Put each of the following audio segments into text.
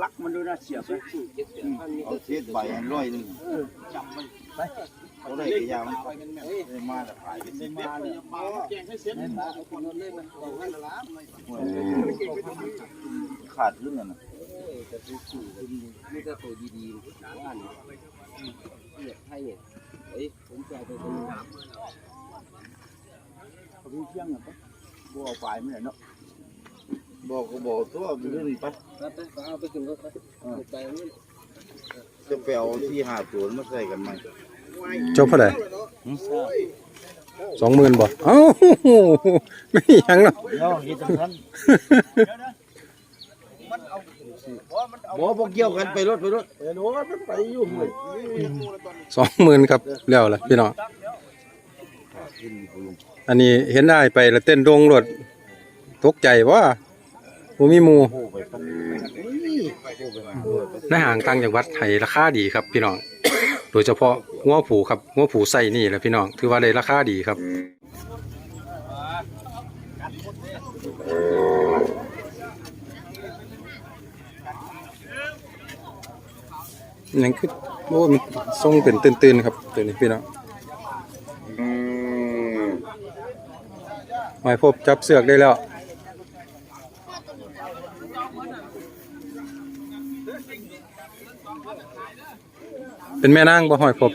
ลักมันดูนะเสียบเลยเอาเศษใบอันร้อยหนึงจำมันไปเขาได้กี่อย่างมันได้มาแต่ขายเป็นได้มาเลยแกงให้เสร็จมาเอาคนเล่นมันเอาให้ละล้านเลยขาดขึ้นน่ะนะนี่ก็ตัวดีๆว่านี่เนี่ยให้เนี่ยเอ้ยผมจะเอาไปเป็นเขาดูเที่ยงอะบัวปลายไม่ได้เนาะ บอกก็บอกตัวไปเรื่องนี้ไปไปไปเอาไปขึ้นรถไปไปนี่จะไปเอาที่หาตัวมาใส่กันไหมจบเท่าไหร่สองหมื่นบ่เอ้าไม่หยังเนาะเนาะยี่สิบพันบอกพวกเกี่ยวกันไปรถไปรถเออรู้ว่ามันไปอยู่หมดสองหมื่นครับแล้วล่ะพี่น้องอันนี้เห็นได้ไปแล้วเต้นดงรถตกใจว่า บ่มีหมู่โอ้ไปต้องในห่างต่างจากวัดให้ราคาดีครับ พี่น้อง โดยเฉพาะหัวผูครับหัวผูใส่นี่แหละพี่น้อง ถือว่าได้ราคาดีครับยังคือโอ้มันทรงเป็นตื่นๆครับตัวนี้พี่น้องหมายพบจับเสือกได้แล้ว เป็นแม่นางบ่หอยพบ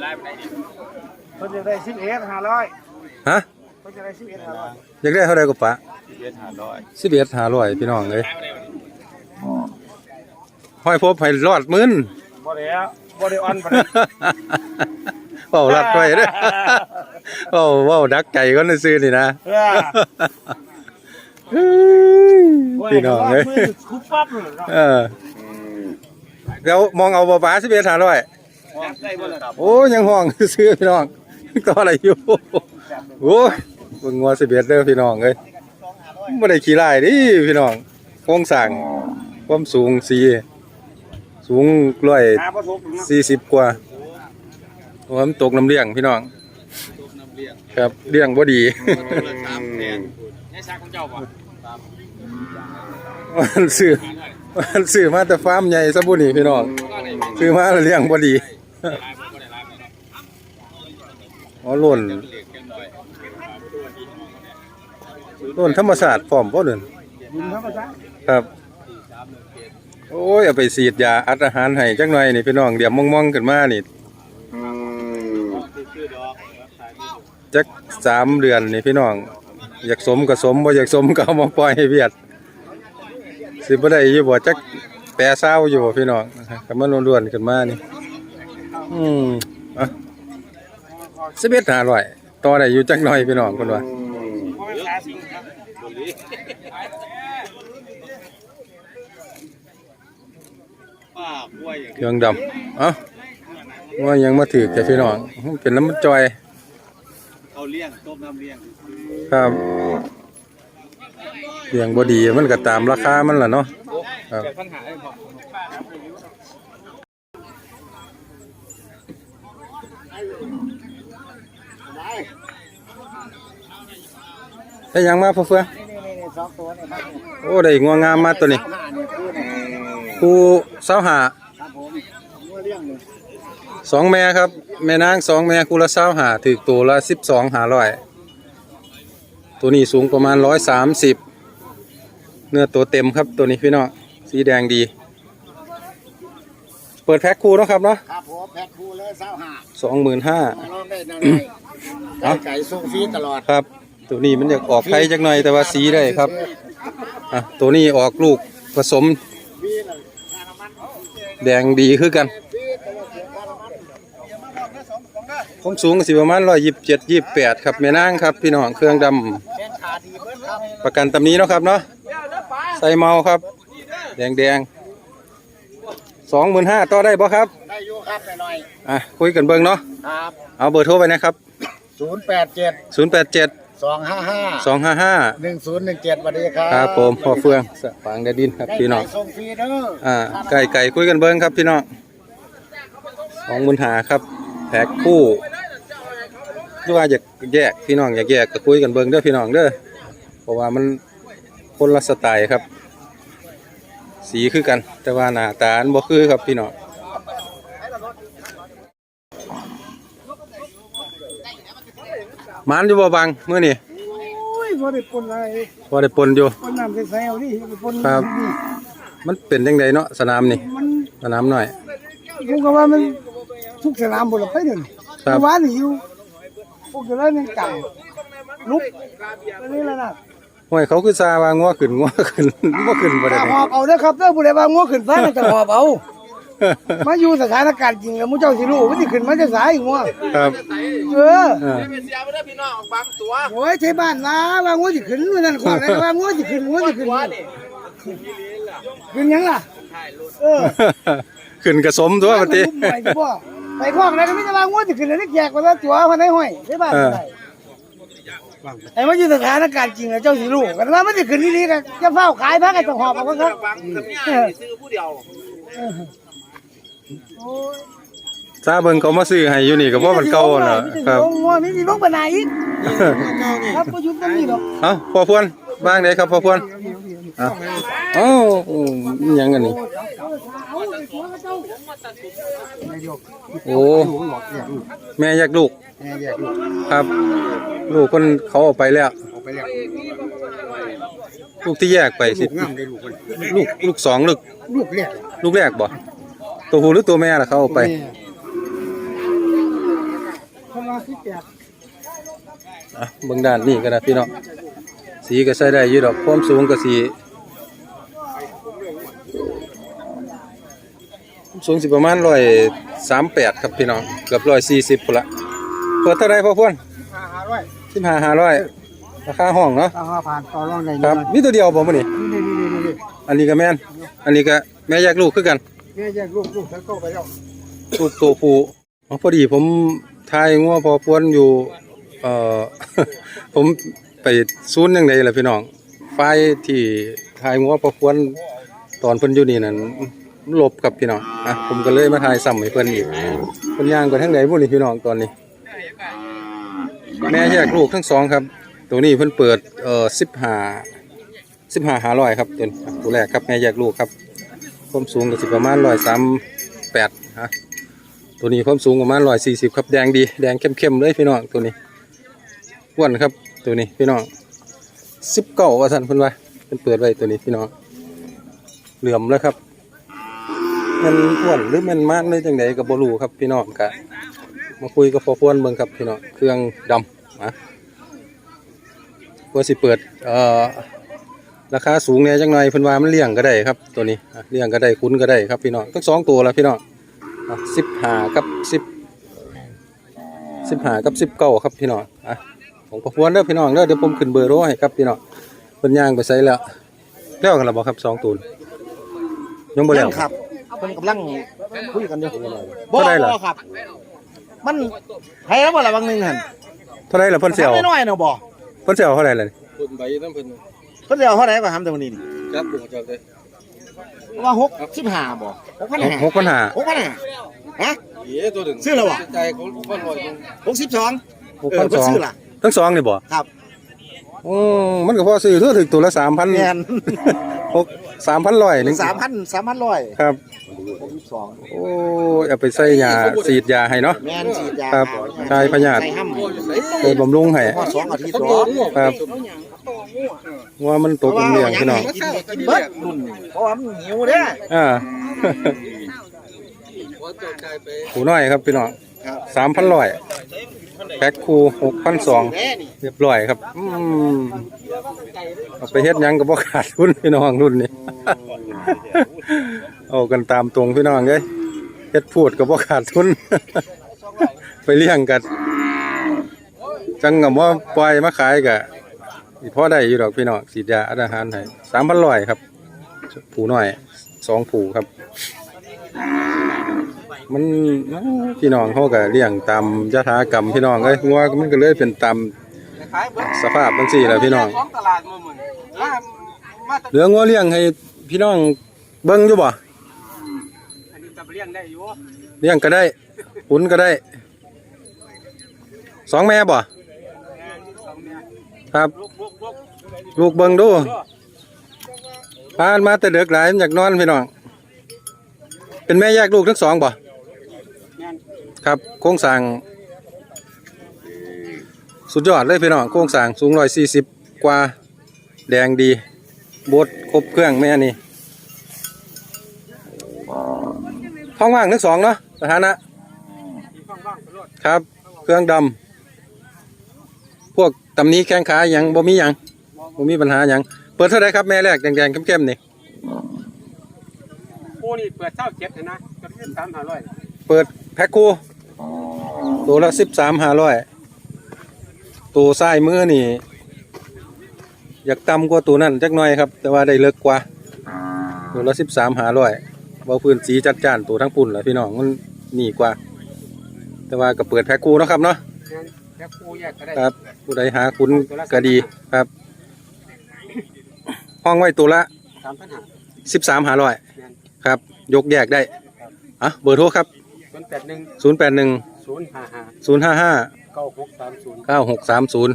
เขาจะได้สิบเอ็ดห้าร้อยฮะเขาจะได้สิบเอ็ดห้าร้อยอยากได้เท่าไรก็ปะเย็นหาร้อยสิบเอ็ดหาร้อยพี่น้องเลยหอยพบให้รอดหมื่นบ่ได้แล้วบ่ได้ออนบ่เว้ารัดไว้เด้อเว้าเว้าดักไก่ก็ซื้อนี่นะพี่น้องเลยคุบปั๊บเลยเนาะเออเดี๋ยวมองเอาบ่ป๋าสิบเอ็ดหาร้อย ได้บ่ล่ะครับโอ้ยังห้องซื้อพี่น้องต่ออะไรอยู่โอ้ยเบิ่งงัวสิบเอ็ดเด้อพี่น้องเอ้ยบ่ได้ขี้ลายดิพี่น้องโครงสร้างความสูงสี่สูงร้อยหาบ่ถูกเนาะสี่สิบกว่าเพราะว่ามันตกน้ำเลี้ยงพี่น้องครับเลี้ยงบ่ดีมันซื้อมันซื้อมาแต่ฟาร์มใหญ่ซะบุนี่พี่น้องซื้อมาแล้วเลี้ยงบ่ดี อ๋อหล่นหล่นธรรมศาสตร์พร้อมบ่เด้อบุญธรรมชาติครับ โอ้ยเอาไปฉีดยาอัดอาหารให้จักหน่อยนี่พี่น้องเดี๋ยวมองๆขึ้นมานี่จักสามเดือนนี่พี่น้อง อยากสมก็สมบ่อยากสมก็เอามาปล่อยให้เวียดสิบ่ได้อยู่บ่จักแปรเศร้าอยู่บ่พี่น้องก็มันล้วนๆขึ้นมานี่ อืมอะ11 500ต่อได้อยู่จักหน่อยพี่น้องเพิ่นว่าป้าป่วยเครื่องดำเอ้าว่ายังมาถือแกพี่น้องเป็นน้ำมันจอยเขาเลี้ยงต้มน้ำเลี้ยงครับเลี้ยงบดีมันก็ตามราคามันแหละเนาะครับ ได้หยังมาพ่อเฟืองนี่นี่นี่สองตัวนี่ครับโอ้ได้งัวงามมาตัวนี้ห้าเนี่ยคือเนี่ยคูเสาหาครับผมงัวเลี้ยงเลยสองแม่ครับ แม่นางสองแม่คูละเสาหาถือตัวละสิบสองหาร้อยตัวนี้สูงประมาณร้อยสามสิบเนื้อตัวเต็มครับตัวนี้พี่น้องสีแดงดี เปิดแพ็คคูเนาะครับเนาะครับผมแพ็คคู่เลยเศร้าห้าสองหมื่นห้าลองได้นั่นเลยไก่ไก่ส่งฟรีตลอดครับ ตัวนี้มันอยากออกไข่จักหน่อยแต่ว่าสีได้ครับอะตัวนี้ออกลูกผสมฟรีเลยค่าน้ำมันแดงดีคือกันฟรีแต่ว่าเสียค่าน้ำมันความสูงก็สิประมาณร้อยยี่สิบเจ็ดยี่สิบแปดครับแม่นางครับ พี่น้องเครื่องดำแข้งขาดีเบิ้ลครับประกันตำนี้เนาะครับเนาะใส่เมาครับ แดงแดง สองหมื่นห้าต่อได้บ่ครับ ได้อยู่ครับหน่อยอะคุยกันเบิ่งเนาะๆครับเอาเบอร์โทรไปนะครับศูนย์แปดเจ็ดศูนย์แปดเจ็ดสองห้าห้าสองห้าห้าหนึ่งศูนย์หนึ่งเจ็ดสวัสดีครับครับผมพ่อเฟืองสะฝางแดดดินครับได้พี่น้อง ไก่ส่งฟรีเด้ออ่าไก่ไก่คุยกันเบิ่งครับพี่น้องสองหมื่นหาครับ แพ็คคู่หรือว่าอยากแยกพี่น้องอยากแยกก็คุยกันเบิ่งเด้อพี่น้องเด้อเพราะว่ามันคนละสไตล์ครับ สีคือกัน แต่ว่าหน้าตาอันบ่คือครับพี่น้องหมันอยู่บ่บังมื้อนี้โอ้ยบ่ได้ปนอะไรพอได้ปนอยู่ปนน้ำใส่ๆเอาดิไปปนครับ มันเป็นจังไดเนาะสนามนี่มันสนามหน่อยผมก็ว่ามันทุกสนามบ่ละไปเด้อครับเมื่อวานนี่อยู่พวกเดี๋ยวนั้นยังจังลุกอันนี้แหละนะ ห้วยเขาคือซาว่างัวขึ้นงัวขึ้นบ่ขึ้นบ่ได้ถ้าเลยหอบเอาเด้อครับเด้อผู้ใดว่างัวขึ้นฟ้าน่ะจะหอบเอา มาอยู่สถานการณ์จริงแล้วมูเจ้าสิรู้ว่าสิขึ้นมาจะสายงัวครับเออเออโอ้ยใช่บ้านนะว่างัวสิขึ้นว่านั่นขวางนะว่างัวสิขึ้นงัวสิขึ้นขึ้นหยังล่ะเออขึ้นกระสมตัวบัดนี้ไปสิบ่ไปคล้องแล้วก็มีแต่ว่างัวสิขึ้นแล้วนี่แจกว่าละตัวพันได้ห้อยใช่บ้านได้ ไอ้มาอยู่สถานการณ์จริงแล้วเจ้าสิรู้กันว่ามันสิขึ้นนี่ๆก็จะเฝ้าขายพักกันต้องหอบเอาครับเออซาเบิ่งเขามาซื้อให้อยู่นี่ก็บ่มันเก่าน่ะครับลงงัวมีสิลงปานไหนอีกครับบ่อยู่ตรงนี้หรอกเอ้าพ่อพวนบ้างไดครับพ่อพวนเอ้าเอ้าอืมอิหยังกันนี่ โอ้แม่แยกลูกแม่แยกลูกครับ ลูกคนเขาอาไปแล้ว ออกไปแล้วลูกที่แยกไปสิงามได้ลูกคนลูกลูกสองลูกลูกแรกลูกแรกบ่ตัวผู้หรือตัวแม่ล่ะเขาเอาไปประมาณสิบแปดอะเบิ่งด้านนี้ก็ได้พี่น้องสีก็ใช้ได้อยู่ดอกความสูงก็สี สูงสิประมาณร้อยสามแปดครับพี่น้อง เกือบร้อยสี่สิบพุ่นละเปิดเท่าไรพ่อพวนห้าห้าร้อยสิบห้าห้าร้อยราคาห้องเนาะห้าห้าผ่านต่อรองได้ครับมีตัวเดียวบ่มื้อนี้นี่นี่นี่นี่อันนี้ก็แม่น อันนี้ก็แม่แยกลูกคือกันแม่แยกลูกลูกทั้งโตไปแล้วลูกตัวผู้อ๋อพอดีผมทายงัวพอพวนอยู่เอ่อผมไปซูนย์ยังไงล่ะพี่น้องไฟล์ที่ทายงัวพอพวนตอนเพิ่นอยู่นี่นั่น มันลบกับพี่น้องอะผมก็เลยมาทายซ้ำให้เพิ่อนอีกเพิ่นย่างไปทางไหนบ่นี่พี่น้องตอนนี้ แม่แยกลูกทั้งสองครับ ตัวนี้เพิ่อนเปิดเอ่อ15 15 500ครับตัวนี้ตัวแรกครับแม่แยกลูกครับความสูงก็สิประมาณ138ฮะตัวนี้ความสูงประมาณร้อยสี่สิบครับแดงดีแดงเข้มๆเลยพี่น้องตัวนี้อ้วนครับตัวนี้พี่น้องสิบเก้าว่าสันเพิ่อนว่าเพิ่อนเปิดไว้ตัวนี้พี่น้องเหลื่อมแล้วครับ มันอ้วนหรือมันมันเลยจังไดกับบรูครับพี่น้องกะมาคุยกับพอพวนเบิ่งครับพี่น้องเครื่องดำอะเพื่อสิเปิดเอ่อราคาสูงแหน่จังหน่อยเพิ่นว่ามันเลี้ยงก็ได้ครับ ตัวนี้อะเลี้ยงก็ได้คุ้นก็ได้ครับพี่น้องทั้งสองตัวแล้วพี่น้องสิบห้ากับสิบสิบห้ากับสิบเก้าครับพี่น้องอะของประพวนเด้อพี่น้องเด้อเดี๋ยวผมขึ้นเบอร์โทรให้ครับพี่น้องเป็นย่างไปใส่แล้วแล้วกันแล้วบ่ครับสองตูนยังบ่แล้วครับ เพิ่นกำลังคุยกันอยู่เท่าไหร่ล่ะครับ มันให้แล้วบ่ละบางหนึงหั่นเท่าไหรล่ะเพิ่นเสียวน้อยๆเนาะบ่เพิ่นเสียวเท่าไหรล่ะนี่คนใบน้ำเพิ่นเพิ่นสิเอาเท่าไหร่ก็ทำแต่วันนี้นี่ครับผมจะได้ว่า6 15บ่6,500 หกพันห้า6,500ฮะ เอ๋ตัวหนึ่งซื้อแล้ววะ ใจเขาบ้านลอยตรง62 หกเอพัอนเพิ่สนองซื้อล่ะ ทั้งสองนี่บ่ครับ อืมมันก็พอซื้อเท่าถึงตัวละสามพันแม่น หก สามพันร้อยหนึ่ง3,000 3,100ครับ62โอ้ยเอาไปใส่ยาฉีดยาให้เนาะ แม่นฉีดยาครับชายพญาธิ ใส่ห้ำไปบำรุงให้พอสองอาทิตย์เขาหรโดอนง่วงครับว่ามันตกเป็นเลี้ยงพี่น้องกินกินเบิดรุ่นเพราะว่ามันหิวเด้ออ่าว่าเจ้าใจไปหูน้อยครับพี่น้องครับสามพันร้อย แพ็คคูหกพันสองเรียบร้อยครับอืมเอาไปเฮ็ดหยังกับบ่ขาดทุนพี่น้องรุ่นนี้ เอากันตามตรงพี่น้องเอ้ยเฮ็ดพูดกับบ่ขาดทุน ไปเลี้ยงกันจังกับว่าปล่อยมาขายกะอีพอได้อยู่ดอกพี่น้องสีดยาอาหารให้สามพันร้อยครับ ผูน้อยสองผูครับ มันพี่น้องเขาก็เลี้ยงตามยถากรรมพี่น้องเอ้ยงัวมันก็เลยเป็นตามสภาพบางสี่แหละพี่น้องของตลาดมาเหมือนมามาเหลืองัวเลี้ยงให้พี่น้องเบิ่งอยู่บ่อันนี้จะเลี้ยงได้อยู่เลี้ยงก็ได้ขุนก็ได้สองแม่บ่ครับ ลูกลูกลูกลูกเบิ่งดูพานมาแต่เด็กหลายมันอยากนอนพี่น้อง เป็นแม่แยกลูกทั้งสองบ่ครับโครงสร้างสุดยอดเลยพี่น้องโครงสร้างสูงร้อยสี่สิบกว่าแดงดีบดครบเครื่องแม่นี่ท้องว่างทั้งสองเนาะสถานะครับ เครื่องดำพวกตำหนี้แข้งขาหยังบ่มีหยังบ่มีปัญหาหยังเปิดเท่าไรครับแม่แรกแดงๆเข้มๆนี่ปู นี่เปิดเช้าเจ็ดเลยนะกระเทียมสามห้าร้อยเปิดแพ็คคู่ตัวละสิบสามห้าร้อยตัวซ้ายมือนี่ อยากต่ำกว่าตัวนั้นจักหน่อยครับ แต่ว่าได้เลิกกว่า ตัวละสิบสามห้าร้อยเบาพื้นสีจัดจ้านตัวทั้งปุ่นแหละพี่น้องมันนี่กว่า แต่ว่าก็เปิดแพ็คคู่เนาะครับเนาะแล้วปูแยกก็ได้ครับผู้ใดหาคุณก็ดีครับ ห้องไว้ตัวละสามพันห้าสิบสามห้าร้อย ครับ ยกแยกได้อะเบอร์โทรครับ ศูนย์แปดหนึ่งศูนย์แปดหนึ่งศูนย์ห้าห้าศูนย์ห้าห้าเก้าหกสามศูนย์เก้าหกสามศูนย์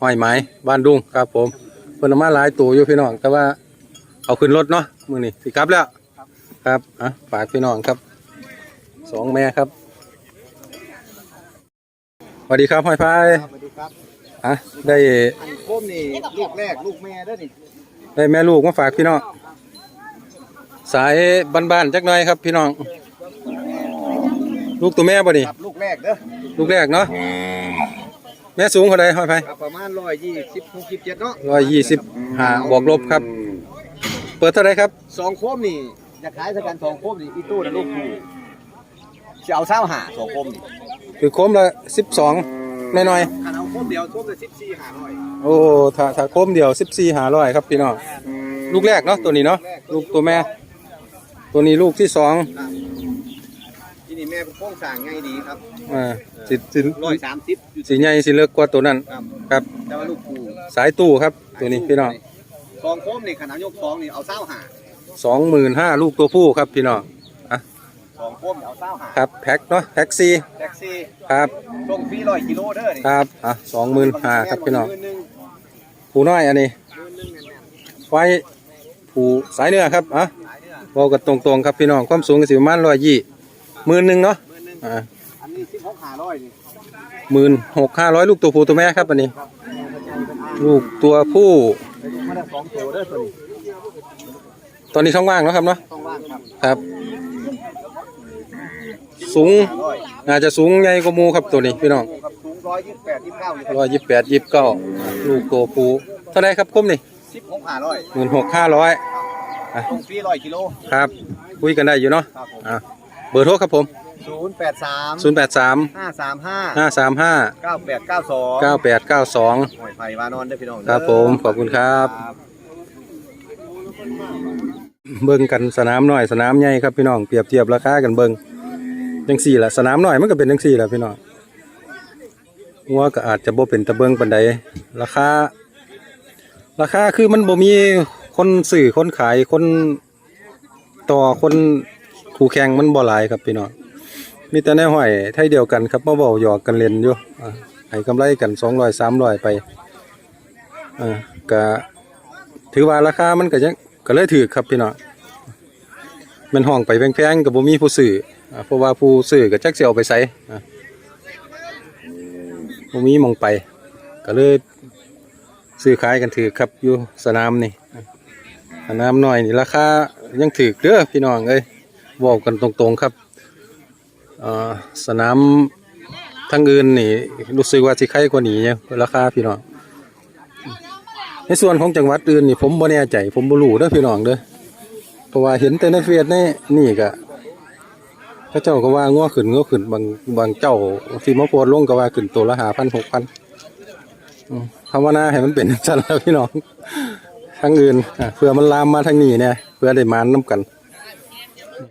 ห้อยไม้บ้านดุงครับผมเพิ่นเอามาหลายตัวอยู่พี่น้อง แต่ว่าเอาขึ้นรถเนาะมื้อนี้สิกลับแล้ว ครับอะฝากพี่น้องครับสองแม่ครับสวัสดีครับห้อยพายสวัสดีครับ อะได้อันโคมนี่ลูกแรกลูกแม่เด้อนี่ได้แม่ลูกมาฝากพี่น้อง สายบ้านๆจักหน่อยครับพี่น้อง ลูกตัวแม่บ่นี่ครับลูกแรกเด้อลูกแรกเนาะแม่สูงเท่าใดห้อยพายครับประมาณร้อยยี่สิบหกสิบเจ็ดเนาะร้อยยี่สิบห้าบวกลบครับ เปิดเท่าไรครับสองโคมนี่จะขายสักกันสองโคมนี่อีตู้นะลูกผู้จะเอาเศร้าหาสองโคมนี่คือโคมละสิบสองน้อยถ้าเอาโคมเดียวโคมละสิบสี่หาร้อยๆโอ้ถ้าถ้าโคมเดียวสิบสี่หาร้อยครับพี่น้องลูกแรกเนาะตัวนี้เนาะลูกตัวแม่ ตัวนี้ลูกที่สองที่นี่แม่เป็นโค้งสร้างง่ายดีครับอ่าสิสิร้อยสามสิบอยู่สีใหญ่สีเล็กกว่าตัวนั้น ครับครับ แต่ว่าลูกผู้สายตู้ครับ ตัวนี้พี่น้องสองโคมนี่ขนาดยกสองนี่เอาเศร้าหาสองหมื่นห้าลูกตัวผู้ครับพี่น้องอะสองโคมนี่เอาเศร้าหาครับแพ็คเนาะแพ็คซีแท็กซี่ครับส่งฟรีร้อยกิโลเด้อนี่ครับอะสองหมื่นห้าครับพี่น้องหมื่หนึ่งผู้น้อยอันนี้ไฟผู้สายเนื้อครับอะขายเด้อ บอกกันตรงๆครับพี่น้องความสูงก็สิประมาณร้อยยี่หมื่นหนึ่งเนาะหมื่นหนึ่งอ่าอันนี้สิบหกหาร้อยนี่หมื่นหกห้าร้อยลูกตัวผู้ตัวแม่ครับอันนี้ ลูกตัวผู้ไปดูมาได้สองตัวเด้อตัวนี้ตอนนี้ช่องว่างแล้วครับเนาะต้องว่างครับครับ สูงหาร้อยอาจจะสูงใหญ่กว่าหมูครับตัวนี้พี่น้องครับสูงร้อยยี่สิบแปดยี่สิบเก้าอยู่ร้อยยี่สิบแปดยี่สิบเก้าลูกตัวผู้เท่าไรครับคุ้มนี่สิบหกหาร้อยหมื่นหกห้าร้อย ส่งฟรีร้อยกิโล ครับ คุยกันได้อยู่เนาะครับผม อะเบอร์โทรครับผม ศูนย์แปดสามศูนย์แปดสามห้าสามห้าห้าสามห้าเก้าแปดเก้าสองเก้าแปดเก้าสองหอยไผ่วานอนเด้อพี่น้องครับผมขอบคุณครับ เบิ่งกันสนามน้อยสนามใหญ่ครับพี่น้องเปรียบเทียบราคากันเบิ่งจังสี่ละสนามน้อยมันก็เป็นจังสี่ละพี่น้องงัวก็อาจจะบ่เป็นตะเบิงปานใดราคาราคาคือมันบ่มี คนซื้อคนขายคนต่อคนคู่แข่งมันบ่หลายครับพี่น้องมีแต่ในห้อยไทยเดียวกันครับมาเว้าหยอกกันเล่นอยู่ให้กำไรกัน200 300ไปอ่าก็ถือว่าราคามันก็ยังก็เลยถือครับพี่น้องมันห้องไปแพงๆก็บ่มีผู้ซื้อเพราะว่าผู้ซื้อก็จักสิเอาไปใส่อะบ่มีมองไป ก็เลยซื้อขายกันถือครับอยู่สนามนี่ นามน้อยนี่ราคายังถือเด้อพี่น้องเอ้ยบอกกันตรงๆครับสนามทั้งอื่นนี่รู้สึกว่าสิใครกว่านี้เนี่ยราคาพี่น้องในส่วนของจังหวัดอื่นนี่ผมบ่แน่ใจ ผมบ่รู้เด้อพี่น้องเด้อเพราะว่าเห็นแต่ในเฟซในนี่ก็พระเจ้าก็ว่างัวขึ้นงัวขึ้นบางบางเจ้าที่มาโพดลงก็ว่าขึ้นตัวละ5,000 6,000อืมภาวนาให้มันเป็นจันแล้วพี่น้อง ทางอื่นเพื่อมันลามมาทางนี้เนี่ยเพื่อได้มาน้ากัน